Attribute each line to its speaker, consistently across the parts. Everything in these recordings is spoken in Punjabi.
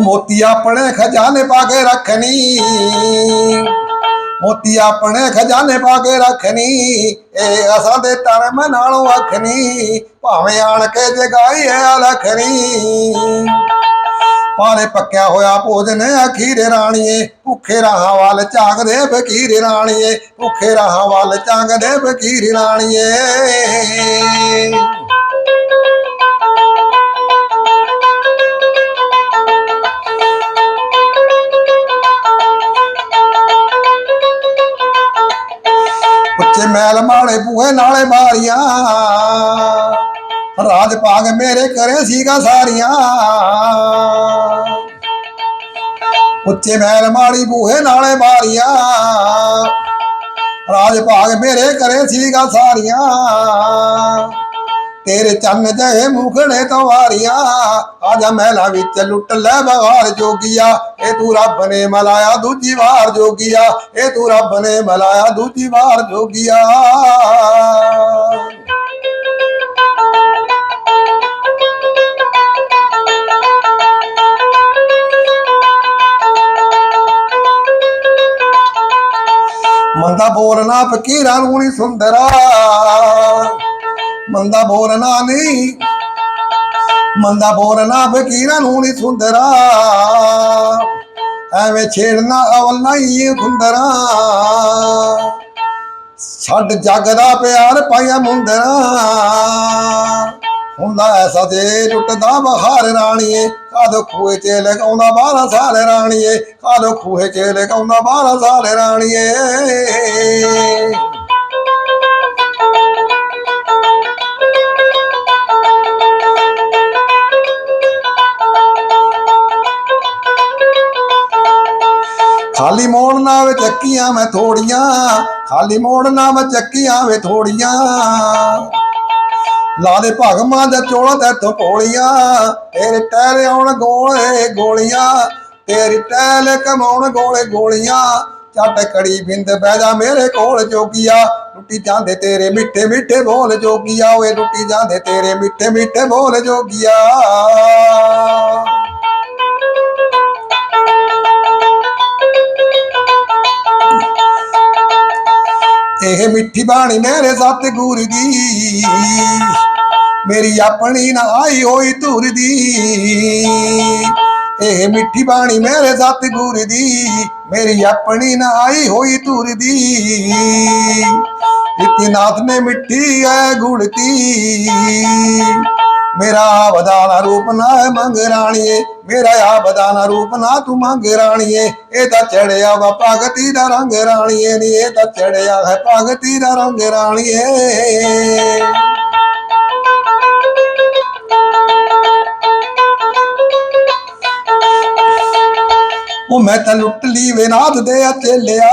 Speaker 1: ਮੋਤੀ ਆਪਣੇ ਖਜ਼ਾਨੇ ਪਾ ਕੇ ਰੱਖਣੀ। ਮੋਤੀ ਆਪਣੇ ਖਜ਼ਾਨੇ ਪਾ ਕੇ ਰੱਖਣੀ। ਇਹ ਅਸਾਂ ਦੇ ਤਨ ਨਾਲੋਂ ਅੱਖਣੀ ਭਾਵੇਂ ਆਣ ਕੇ ਜਗਾਈ ਹੈ ਲਖਣੀ ਪਾਲੇ ਪੱਕਿਆ ਹੋਇਆ ਭੋਜਨ ਅਖੀਰੇ ਰਾਣੀਏ। ਭੁੱਖੇ ਰਾਹਾਂ ਵੱਲ ਝਾਕਦੇ ਫਕੀਰ ਰਾਣੀਏ। ਭੁੱਖੇ ਰਾਹਾਂ ਵੱਲ ਝਾਕਦੇ ਫਕੀਰ ਰਾਣੀਏ। ਉੱਚੇ ਮਹਿਲ ਮਾਲੇ ਬੂਹੇ ਨਾਲੇ ਮਾਰੀਆਂ। ਰਾਜ ਭਾਗ ਮੇਰੇ ਕਰੇ ਸੀਗਾ ਸਾਰੀਆਂ। ਉੱਚੇ ਮਹਿਲ ਮਾਲੀ ਬੂਹੇ ਨਾਲੇ ਮਾਰੀਆਂ। ਰਾਜ ਭਾਗ ਮੇਰੇ ਕਰੇ ਸੀਗਾ ਸਾਰੀਆਂ। ਤੇਰੇ ਚੰਨ ਜਹੇ ਮੁਖੜੇ ਤਵਾਰੀਆਂ ਵਾਰੀਆਂ। ਆਜਾ ਮਹਿਲਾ ਵਿੱਚ ਲੁੱਟ ਲੈ ਬਹਾਰ ਜੋਗੀਆ। ਇਹ ਤੂੰ ਰੱਬ ਨੇ ਮਲਾਇਆ ਦੂਜੀ ਵਾਰ ਜੋਗੀਆ। ਇਹ ਤੂੰ ਰੱਬ ਨੇ ਮਲਾਇਆ ਦੂਜੀ ਵਾਰ ਜੋਗੀਆ। ਮੰਦਾ ਬੋਲਣਾ ਫਕੀਰਾਂ ਨੂੰ ਨਹੀਂ ਸੁੰਦਰਾ। ਮੰਦਾ ਬੋਲਣਾ ਨਹੀਂ ਮੰਦਾ ਬੋਲਣਾ ਫਕੀਰਾਂ ਨੂੰ ਨਹੀਂ ਸੁੰਦਰਾ। ਐਵੇਂ ਛੇੜਨਾ ਅਵਲ ਨਹੀਂ ਖੁੰਦਰਾ ਛੱਡ ਜੱਗ ਦਾ ਪਿਆਰ ਪਾਇਆ ਮੁੰਦਰਾ। ਹੁੰਦਾ ਐਸਾ ਦੇ ਟੁੱਟਦਾ ਬਹਾਰ ਰਾਣੀਏ ਕਾਦੋ ਖੂਏ ਚ ਲਗਾਉਂਦਾ 12 ਸਾਲ ਰਾਣੀਏ ਕਾਦੋ ਖੂਹੇ ਚ ਲਗਾਉਂਦਾ 12 ਸਾਲ ਰਾਣੀਏ। ਖਾਲੀ ਮੋੜ ਨਾ ਵੇ ਚੱਕੀਆਂ ਮੈਂ ਥੋੜੀਆਂ, ਖਾਲੀ ਮੋੜ ਨਾ ਮੈਂ ਚੱਕੀਆਂ ਵੇ ਥੋੜੀਆਂ। ਲਾ ਦੇ ਭਗਮਾਂ ਦੇ ਚੋਲਾ ਤੇ ਤੋਂ ਪੋਲੀਆਂ ਤੇਰੇ ਟਹਿਲ ਆਉਣ ਗੋਲੇ ਗੋਲੀਆਂ, ਤੇਰੇ ਟਹਿਲ ਕਮਾਉਣ ਗੋਲੇ ਗੋਲੀਆਂ। ਚੱਟ ਕੜੀ ਬਿੰਦ ਬਹਿ ਜਾ ਮੇਰੇ ਕੋਲ ਜੋਗੀਆ, ਰੁੱਟੀ ਜਾਂਦੇ ਤੇਰੇ ਮਿੱਠੇ ਮਿੱਠੇ ਬੋਲ ਜੋਗੀਆ, ਓਏ ਰੁੱਟੀ ਜਾਂਦੇ ਤੇਰੇ ਮਿੱਠੇ ਮਿੱਠੇ ਬੋਲ ਜੋਗੀਆ। ਇਹ ਮਿੱਠੀ ਬਾਣੀ ਮੇਰੇ ਸਤਿਗੁਰ ਦੀ। ਮੇਰੀ ਆਪਣੀ ਨਾ ਆਈ ਹੋਈ ਧੁਰ ਦੀ। ਇਹ ਮਿੱਠੀ ਬਾਣੀ ਮੇਰੇ ਸਤਿਗੁਰ ਦੀ। ਮੇਰੀ ਆਪਣੀ ਨਾ ਆਈ ਹੋਈ ਧੁਰ ਦੀ। ਇਤੀ ਨਾਥ ਨੇ ਮਿੱਠੀ ਐ ਗੁੜਤੀ ਮੇਰਾ ਬਦਾਨਾ ਰੂਪ ਨਾ ਮੰਗ ਰਾਣੀਏ, ਮੇਰਾ ਆ ਬਦਾਨਾ ਰੂਪ ਨਾ ਤੂੰ ਮੰਗ ਰਾਣੀਏ। ਇਹ ਤਾਂ ਚੜਿਆ ਵਾ ਭਗਤੀ ਦਾ ਰੰਗ ਰਾਣੀਏ ਨੀ, ਇਹ ਤਾਂ ਚੜਿਆ ਹੈ ਭਗਤੀ ਦਾ ਰੰਗ ਰਾਣੀਏ। ਉਹ ਮੈਂ ਤਾਂ ਲੁੱਟ ਲਈ ਵੇ ਨਾਥ ਦੇ ਅਚੇਲਿਆ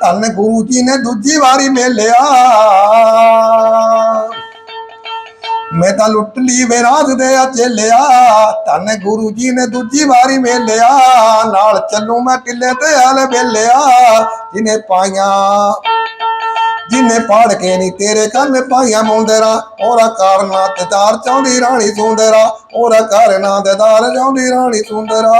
Speaker 1: ਧੰਨ ਗੁਰੂ ਜੀ ਨੇ ਦੂਜੀ ਵਾਰੀ ਮੇਲਿਆ। ਮੈਂ ਤਾਂ ਲੁੱਟ ਲਈ ਵੇ ਰਾਜ ਦੇ ਅਚੇਲਿਆ ਧੰਨ ਗੁਰੂ ਜੀ ਨੇ ਦੂਜੀ ਵਾਰੀ ਮੇਲਿਆ। ਨਾਲ ਚੱਲੂ ਮੈਂ ਕਿੱਲੇ ਤੇ ਹਲ ਵੇਲਿਆ। ਜਿਨੇ ਪਾਈਆਂ, ਜਿਨੇ ਪਾੜ ਕੇ ਨਹੀਂ ਤੇਰੇ ਕੰਨ ਪਾਈਆਂ ਮੁੰਦਰਾ, ਉਹਦਾ ਕਾਰਨਾ ਤੇ ਦਾਰ ਚਾਹੁੰਦੀ ਰਾਣੀ ਸੁੰਦਰਾ, ਉਹਦਾ ਕਾਰਨਾ ਤੇ ਦਾਰ ਚਾਹੁੰਦੀ ਰਾਣੀ ਸੁੰਦਰਾ।